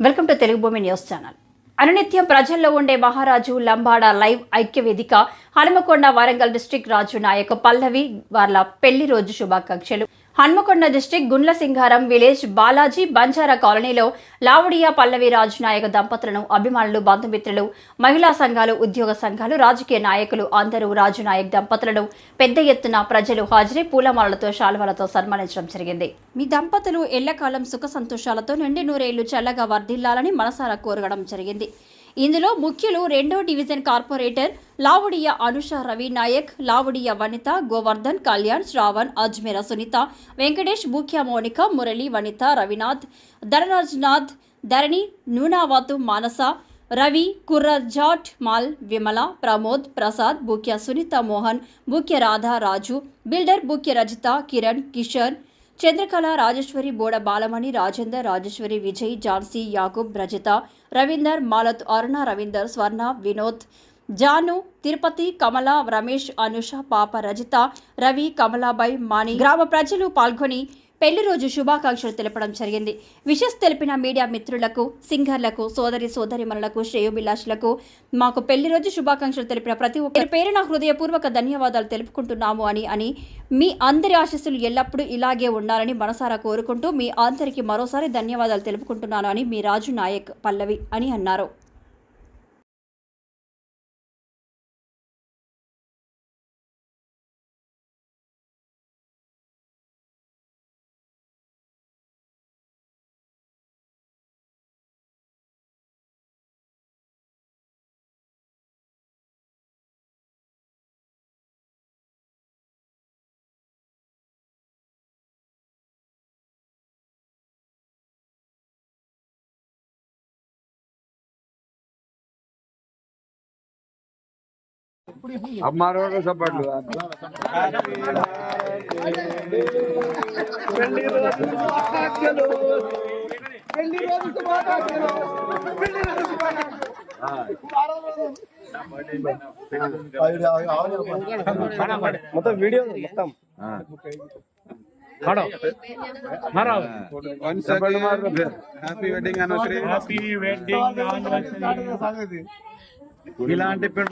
Welcome to Telugu భూమి news channel. అనునిత్యం ప్రజల్లో ఉండే మహారాజు లంబాడ లైవ్ ఐక్య వేదిక హనుమకొండ వరంగల్ డిస్టిక్ రాజు నాయక్ పల్లవి వాళ్ళ పెళ్ళి రోజు శుభాకాంక్షలు. హన్మకొండ డిస్టిక్ గుండ్ల సింగారం విలేజ్ బాలాజీ బంజారా కాలనీలో లావుడియా పల్లవి రాజు నాయక దంపతులను అభిమానులు బంధుమిత్రులు మహిళా సంఘాలు ఉద్యోగ సంఘాలు రాజకీయ నాయకులు అందరూ రాజు నాయక్ దంపతులను పెద్ద ఎత్తున ప్రజలు హాజరై పూలమాలలతో శాల్వాలతో సన్మానించడం జరిగింది. మీ దంపతులు ఎల్లకాలం సుఖ సంతోషాలతో నిండి నూరేళ్ళు చల్లగా వర్ధిల్లాలని మనసారా కోరగడం జరిగింది. ఇందులో ముఖ్యులు రెండో డివిజన్ కార్పొరేటర్ లావుడియా అనుష రవి నాయక్ లావుడియా వనిత గోవర్ధన్ కళ్యాణ్ శ్రావణ్ అజ్మీర సునీత వెంకటేష్ ముఖ్య మౌనిక మురళి వనిత రవినాథ్ ధనరాజ్నాథ్ ధరణి నూనావాతు మానస రవి కుర్రజాట్ మాల్ విమల ప్రమోద్ ప్రసాద్ బుక్య సునీత మోహన్ బుక్య రాధా రాజు బిల్డర్ బుక్య రజిత కిరణ్ కిషన్ చంద్రకళ రాజేశ్వరి బోడ బాలమణి రాజేందర్ రాజేశ్వరి విజయ్ ఝాన్సీ యాకూబ్ రజిత రవీందర్ మాలత్ అరుణ రవీందర్ స్వర్ణ వినోద్ జాను తిరుపతి కమల రమేష్ అనుష పాప రజిత రవి కమలాబాయ్ మాణి. గ్రామ ప్రజలు పాల్గొని పెళ్ళి రోజు శుభాకాంక్షలు తెలపడం జరిగింది. విషెస్ తెలిపిన మీడియా మిత్రులకు సింగర్లకు సోదరి సోదరిమణులకు శ్రేయోభిలాషులకు మాకు పెళ్ళి రోజు శుభాకాంక్షలు తెలిపిన ప్రతి ఒక్కరి పేరున హృదయపూర్వక ధన్యవాదాలు తెలుపుకుంటున్నాము అని అని మీ అందరి ఆశస్సులు ఎల్లప్పుడూ ఇలాగే ఉండాలని మనసారా కోరుకుంటూ మీ అందరికీ మరోసారి ధన్యవాదాలు తెలుపుకుంటున్నాను అని మీ రాజు నాయక్ పల్లవి అని అన్నారు. अब मारो सब पढ़ लो మొత్తం వీడియో మొత్తం वन सेकंड मार लो फिर happy wedding anniversary happy wedding anniversary ఇలాంటి